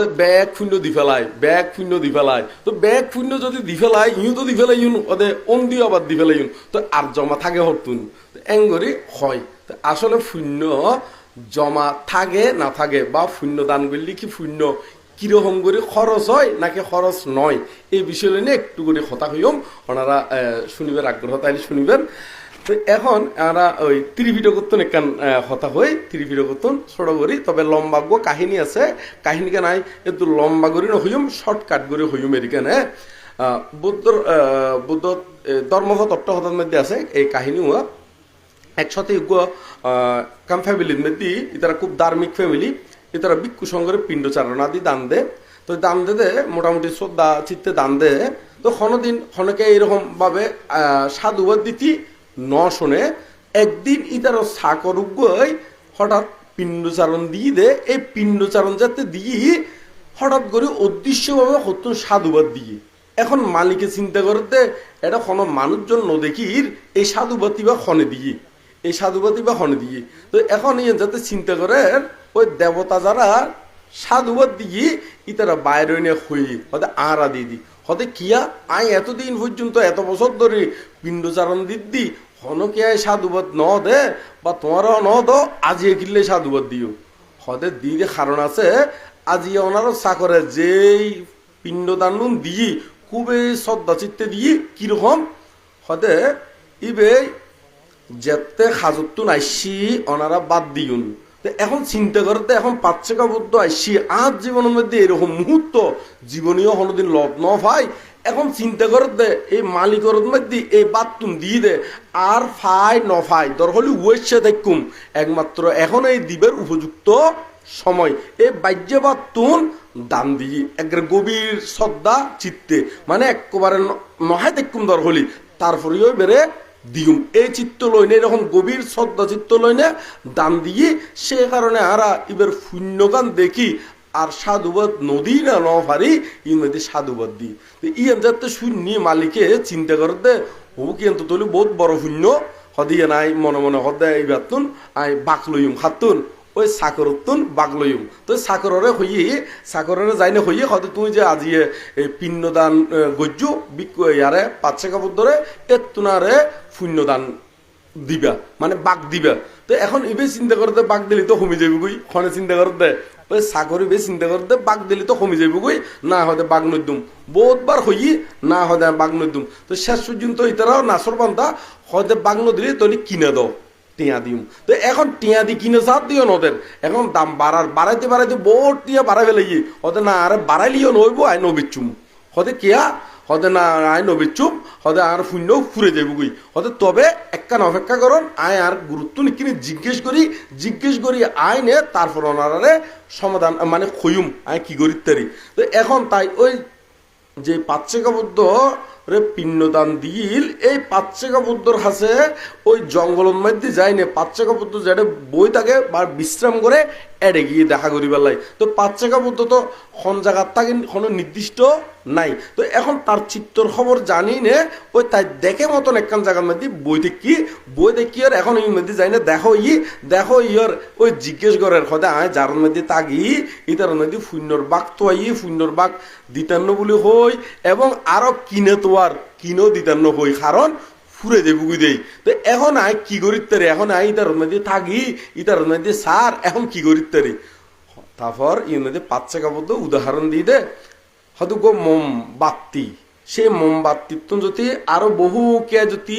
হতে ব্যাগ শূন্য দি ফেলায় ব্যাগ শূন্য দি ফেলায় তো ব্যাগ শূন্য যদি দি ফেলায় ইউ তো দি ফেলাই ইউন ওদে অন দিয়ে আবার দি ফেলাই ইউন তো আর জমা থাকে হরতুন। এঙ্গরি হয়। তো আসলে শূন্য জমা থাকে না থাকে বা শূন্য দান করলে কি শূন্য কীরকম করে খরচ হয় নাকি খরচ নয়? এই বিষয় নিয়ে একটু করে কথা হইম ওনারা আহ, শুনিবেন আগ্রহ তাইলে শুনিবেন। তো এখন আমরা ওই ত্রিভিডিও করতেন একখান হতা হই করতেন ছোট করি তবে লম্বা গো কাহিনী আছে। কাহিনীকে নাই একটু লম্বা করে হইম শর্টকাট করে হইম এদিকে বুদ্ধর আহ, বুদ্ধ ধর্মঘ তত্ত্বহতার মধ্যে আছে এই কাহিনী হওয়া একসাথে কাম ফ্যামিলির মধ্যে। ইতারা খুব ধার্মিক ফ্যামিলি। ইতারা ভিক্ষু সঙ্গে পিণ্ড চারণা দি দান দে। তো দান দে দে মোটামুটি শ্রদ্ধা চিত্তে দান দে। তো ক্ষণদিন ক্ষণকে এরকম ভাবে আহ, সাধুবাদ দিতি। ন শোনে একদিন ইতার সাকর উগ্গই হঠাৎ পিণ্ডচারণ দিয়ে দে, এই পিণ্ডচারণ যাতে দিয়ে হঠাৎ করে অদৃশ্যভাবে হতুন সাধুবাদ দিয়ে। এখন মালিকে চিন্তা করতে, এটা কোনো মানুষজন নদেখির, এই সাধুবাতি বা খনে দিয়ে, এই সাধুবাতি বা খনে দিয়ে। তো এখন ইয়ে যাতে চিন্তা করে ওই দেবতা যারা সাধুবাদ দিয়ে ইতারা বাইরে নিয়ে হই হতে আড়া দিয়ে দি। হতে কিয়া, আই এতদিন পর্যন্ত, এত বছর ধরে পিণ্ডচারণ দিদি হনকে আয় সাধুবাদ ন দে বা তোমারও ন দো আজিয়ে কিনলে সাধুবাদ দিও। হতে দিয়ে কারণ আছে, আজি ওনারও চাকরে যেই পিণ্ডদান দিয়ে খুবই শ্রদ্ধা চিত্তে দিয়ে কীরকম? হতে ইবে যেতে হাজতু নাইসি ওনারা বাদ দিউন। এখন চিন্তা করতে, এখন পাচ্ছে কাবদ্ধ আইসি, আজ জীবনের মধ্যে এরকম মুহূর্ত, জীবনীয় কোনোদিন লব ন ভাই এখন চিন্তা করতে এই মালিকর মধ্যে এই বাতুন দিয়ে দে, আর ফাই ন ফাই দরহলি ওয়েসে দেখুম একমাত্র এখন এই দ্বীপের উপযুক্ত সময়। এই বাহ্য বাতুন দান দিয়ে, একবার গভীর শ্রদ্ধা, চিত্তে মানে একেবারে নহায় দেখুম দরহলি তারপরেও বেড়ে দিউম। এই চিত্ত লইনে এরকম গভীর শ্রদ্ধা চিত্ত লইনে দান দিয়ে, সে কারণে আরা এবার শূন্যগান দেখি আর সাধুবাদ নদী না ন পারি ই মধ্যে সাধুবাদ দি। তো ই যাতে শূন্য মালিকে চিন্তা করতে, ও কিন্তু তোলে বহুত বড় শূন্য? হদিয়ে নাই মনে মনে হদে এই বাতুন আই বাক লইম হাতুন ওই সাকরতুন বাক লইম তো সাকররে হইয়ে, সাকররে যাইনে হইয়ে, হয়তো তুই যে আজি এই পিণ্ডদান গজ্জু বিক ইয়ারে পাচ্ছে কাপড় ধরে এতুনারে পুণ্যদান দিবা মানে বাঘ দিবা। তো এখন ইবে চিন্তা করতে বাক দিলি তো কমে যাবি কই খনে চিন্তা করতে ওই সাগর ইবে চিন্তা করতে বাক দিলি তো কমে যাবি কই না হতে বাঘ নদুম বহুতবার হই না হতে বাঘ নদুম তো শেষ পর্যন্ত ইতারাও নাচর বান্ধা হতে বাঘ নদিলে তলি কিনে দাও, টিয়া দিম তো এখন টিয়া দি কিনে সাত দিও নদের এখন দাম বাড়ার বাড়াইতে বাড়াইতে বহুত টিয়া বাড়াই ফেলাই হতে না আরে বাড়াইলিও নইব আই নবিচুম। হতে কেয়া? হতে না আয় আই নবিচুম হতে আর শূন্য ফুরে যাব গই হতে তবে একখান অপেক্ষা করুন, আয় আর গুরুত্ব নিকিনি জিজ্ঞেস করি জিজ্ঞেস করি আয় নে, তারপর ওনারে সমাধান মানে খয়ুম, আয় কি করি তারি? তো এখন তাই ওই যে পাচ্ছেকা বুদ্ধ রে পিণ্ডদান দিল, এই পাচ্ছেকা বুদ্ধর হাসে ওই জঙ্গলের মধ্যে যায়নি পাচ্ছেকা বুদ্ধ যেটা বই থাকে বা বিশ্রাম করে, এড়ে গিয়ে দেখা করি পেলাই তো পাচ্ছেকা বুদ্ধ তো কোন জায়গার থাকে, কোনো নির্দিষ্ট নাই। তো এখন তার চিত্তর খবর জানি নে, ওই তাই দেখে মতন একখান জায়গার মধ্যে বই দেখি। বই দেখি আর এখন এই মধ্যে যাই না, দেখো ই, দেখো ইয়র ওই জিজ্ঞেস করার কথা আয় যার মধ্যে তাগি, ইতার মধ্যে শূন্যর বাঘ তো আই শূন্যর বাঘ দিতান্ন বলে হই, এবং আরও কিনে তো আর কিনেও দিতান্ন হই কারণ ফুরে দেবো গুই দেই। তো এখন আয় কি করিত তারে এখন আয় ইতার মধ্যে থাকি ইতার মধ্যে সার এখন কি করিত তারে তারপর ইর মধ্যে পাচ্চা কাপড় উদাহরণ দিয়ে দে। হয়তো গো মোমবাতি। সে মোমবাতির তো যদি আরও বহু কে যদি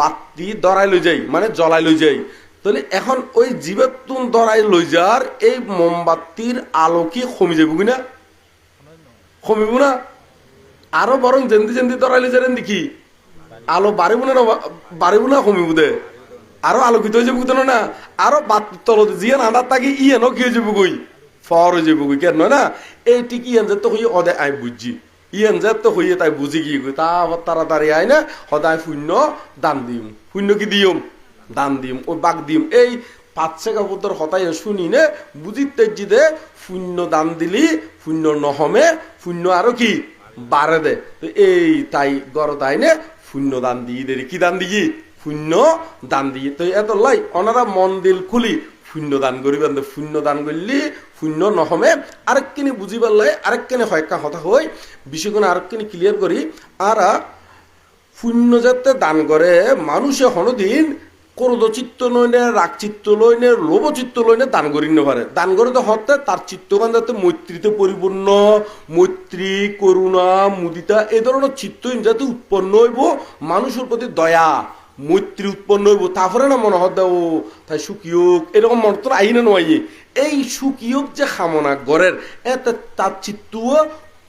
বাতি দরাই লই যাই মানে জ্বলাই লই যাই, তাহলে এখন ওই জীবের তুন দরাই লই যার এই মোমবাতির আলো কি কমি যাব কিনা? কমিব না। আরও বরং জেন্দি জেন্দি দরাই লই যারেন দেখি, আলো বাড়িব না বাড়িব না, কমিব দে। আরও আলোকিত হয়ে যাব না? আরও বাত তলত জিয়ে আন্দার তাকে ইয়ে ন কি হয়ে যাব কই? ফর হয়ে যাব কেন? না এইটি কি এনজে তো হইয়ে অদে আই বুঝছি। ইয়েন যে তো হইয়ে তাই বুঝি কই, তা তাড়াতাড়ি আই না, সদায় শূন্য দান দিম। শূন্য কি দিম? দান দিম, ওই বাঘ দিম। এই পাঁচশে কাপড় হতাই শুনি নে, বুঝি তেজি দে, শূন্য দান দিলি, শূন্য নহমে, শূন্য আরও কি? বাড়ে দে। তো এই তাই গড় তাই নে, শূন্য দান দিয়ে দে কি দান দিই? শূন্য দান দিয়ে তো এত লাই ওনারা মন দিল খুলি শূন্য দান করিবেন শূন্য দান করলি শূন্য নহমে। আরেকখিনি বুঝি পারলে আরেকখানে হয়কা হতা হই বিষয়গুলো আরেকখানি ক্লিয়ার করি। আর শূন্য যাতে দান করে, মানুষে হনদিন ক্রোধ চিত্ত লইনে, রাগ চিত্ত লইনে, লোভ চিত্ত লইনে দান করি পারে। দান করে তো হতে তার চিত্তগান যাতে মৈত্রীতে পরিপূর্ণ, মৈত্রী, করুণা, মুদিতা, এ ধরনের চিত্ত যাতে উৎপন্ন হইব, মানুষের প্রতি দয়া। মৈত্রী উৎপন্ন হইব, তারপরে না মনে হয় ও তাই সুখীয়ক এরকম মনে তো আই না নয় এই। সুখীয়ক যে কামনা গড়ের এতে তার চিত্ত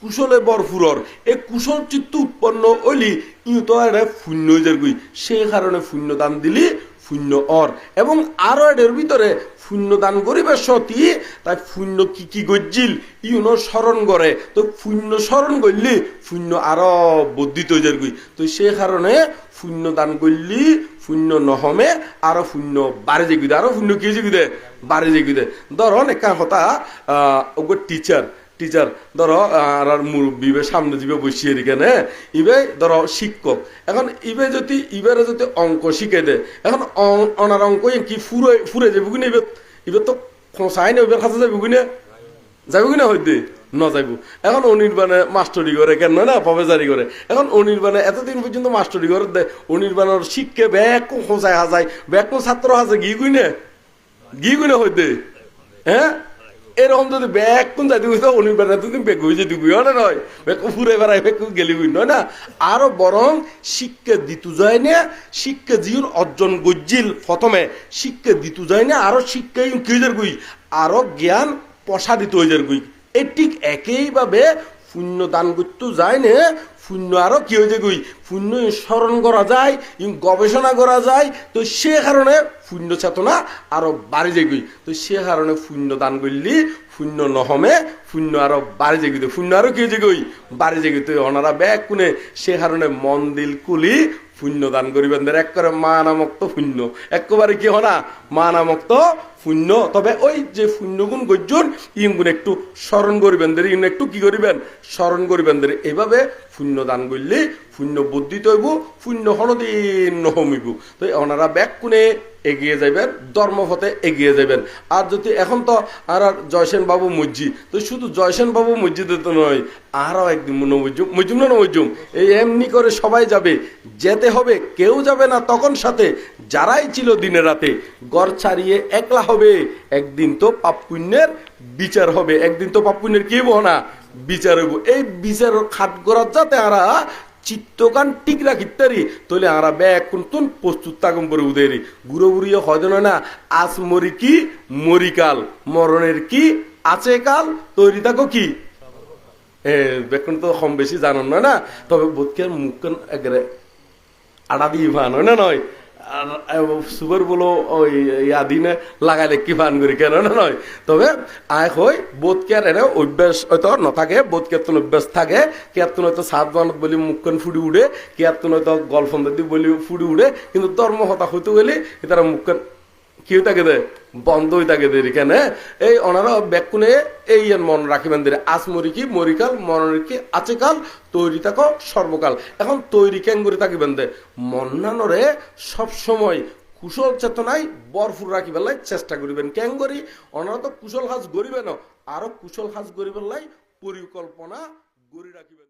কুশলে বরফুরর। এই কুশল চিত্ত উৎপন্ন হইলি ই তো এটা শূন্য হয়ে গুই সেই কারণে শূন্য দান দিলি শূন্য অর। এবং আরও এর ভিতরে শূন্য দান করিবে সতী, তাই শূন্য কি কি গজ্জিল, ইউনো স্মরণ করে। তো শূন্য স্মরণ করলি শূন্য আরও বর্ধিত হয়ে গুই তো সেই কারণে শূন্য দান করলি, শূন্য নহমে, আরও শূন্য বাড়ে যেগুই দে আরও শূন্য কি যেগুই দে বাড়ে যেগুই দে ধরন একটা কথা, আহ টিচার টিচার ধরো আর মুরব্বী সামনে দিবে বসিয়ে এখানে ইবে, ধরো, শিক্ষক। এখন ইবে যদি, ইবারে যদি অঙ্ক শিখে দে, এখন অনার অঙ্ক কি ফুরে ফুরে যাবে কিনে? ইবে ইবে তো খোঁচাই না ইবের কাছে যাবে কিনে? যাবে কিনা হইতে? ন যাইব এখন অনির্বাণে মাস্টরি করে, কেন না? প্রফেসারি করে। এখন অনির্বাণে এতদিন পর্যন্ত মাস্টরি করে দেয় অনির্বাণের শিক্ষে ব্যাগ খোঁচাই হাজাই ব্যাগ ছাত্র হাজে গি গুইনে? গি গুইনে হইতে? হ্যাঁ? এরকম যদি ব্যাগ কোন যাইতে হইতো, অনির্বাণ এতদিন বেগ হয়ে যেতে গুই না নয়? বেগ ফুরে বেড়াই বেগ গেলি গুই নয় না? আরও বরং শিক্ষা দিতু যায় না, শিক্ষা জীবন অর্জন গজ্জিল প্রথমে। শিক্ষা দিতু যায় না, আরও শিক্ষা কি যার গুই, আরও জ্ঞান প্রসাদিত হয়ে যার গুই। এই ঠিক একইভাবে শূন্য দান করতে যায় না, শূন্য আরও কি হয়ে যায় শূন্য স্মরণ করা যায় গবেষণা করা যায়, তো সে কারণে শূন্য চেতনা আরও বাড়ি যায় গুই তো সে কারণে শূন্য দান করলি, শূন্য নহমে, শূন্য আরও বাড়ি যেগুই শূন্য আরও কি হয়ে গই বাড়ি যেগুই তো ওনারা ব্যাগ কোনে, সে কারণে মন দিল কুলি শূন্য দান করিবেন এক করে মা নামক তো শূন্য একেবারে কি হনা মা নামক তো শূন্য তবে ওই যে পুণ্যগুণ গজ্জন ইগুণ একটু স্মরণ করিবেন দেরি ইগুণ একটু কি করিবেন? স্মরণ করিবেন দেরি এইভাবে শূন্য দান করলে শূন্য বুদ্ধিত হইব শূন্য হনদিন নহমিব। তো ওনারা ব্যাগ কোনে এগিয়ে যাবেন ধর্মপথে এগিয়ে যাবেন আর যদি এখন তো আর আর জয়সেন বাবু মসজিদ, তো শুধু জয়সেন বাবু মসজিদে তো নয়, আরও একদিন মজুম মজুম না মজুম এই এমনি করে সবাই যাবে, যেতে হবে, কেউ যাবে না, তখন সাথে যারাই ছিল দিনে রাতে গড় ছাড়িয়ে একলা হবে, একদিন তো পাপ পুণ্যের বিচার হবে। একদিন তো পাপপুণ্যের কি হব না? বিচার হইব। এই বিচার খাট করার যাতে আরা চিত্তকান ঠিক রাখি তারি। আরা ব্যাগ কোন প্রস্তুত থাকুন পরে উদেরি। গুড়ো হয় না, আজ মরি কি মরিকাল মরণের কি, আছে কাল, তৈরি থাকো কি। বেকন তো কম বেশি জানান নয় না? তবে বোধকে মুখ একেবারে আড়া দিয়ে ভান, হয় না নয়? সুগার বলো ওই ইয়াদিনে লাগাইলে কি ফান করি কেন নয় তবে আয় হই বোধকে এনে অভ্যাস হয়তো নথাকে বোধ তো অভ্যাস থাকে কেয়াতুন হয়তো সাত মানত বলি মুখখান ফুড়ি উড়ে কেয়াতুন হয়তো গল্পন দি বলি ফুড়ি উঠে কিন্তু ধর্ম হতা হইতে গেলে তারা মুখখন কি হয়ে থাকে দে, বন্ধ হয়ে থাকে দেরি কেন? এই ওনারা ব্যাকুনে এই মন রাখিবেন দেরি আজ মরি কি মরিকাল মরণের কি, আছে কাল, তৈরি থাকো সর্বকাল। এখন তৈরি করে থাকিবেন দে? মন্নানরে সব সময় কুশল চেতনায় বরফুর রাখি বেলায় চেষ্টা করিবেন। কেন করি? ওনারা তো কুশল হাজ গরিবেন আরও কুশল হাজ গরিবেন লাই পরিকল্পনা গড়ি রাখিবেন।